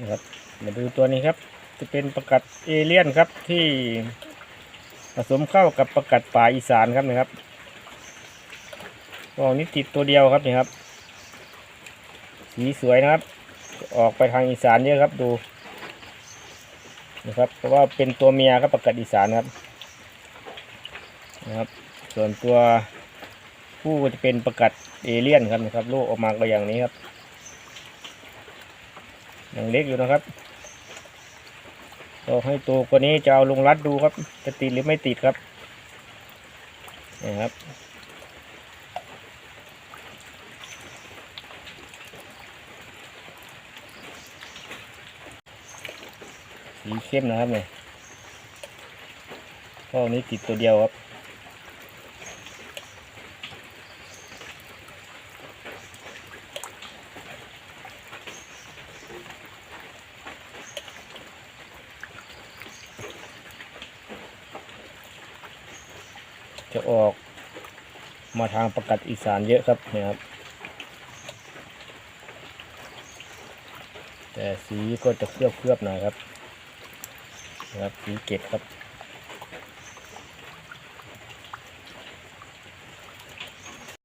นะครับมาดูตัวนี้ครับ จะเป็นประกัดเอเลี่ยนครับที่ผสมเข้ากับประกัดป่าอีสานครับนะครับกองนี้ติดตัวเดียวครับนี่ครับ สีสวยนะครับ ออกไปทางอีสานเยอะครับดูนะครับเพราะว่าเป็นตัวเมียครับประกัดอีสานครับนะครับ ส่วนตัวผู้ก็จะเป็นประกัดเอเลี่ยนครับนะครับลูกออกมาก็อย่างนี้ครับ ยังเล็กอยู่นะครับเราให้ตัวกว่านี้จะเอาลงรัดดูครับ จะติดหรือไม่ติดครับนี่ครับสีเข้มนะครับเนี่ยข้อนี้ติดตัวเดียวครับ จะออกมาทางประกัดอีสานเยอะครับเนี่ยครับ แต่สีก็จะเคลือบเคลือบๆหน่อยครับนะครับสีเกตครับ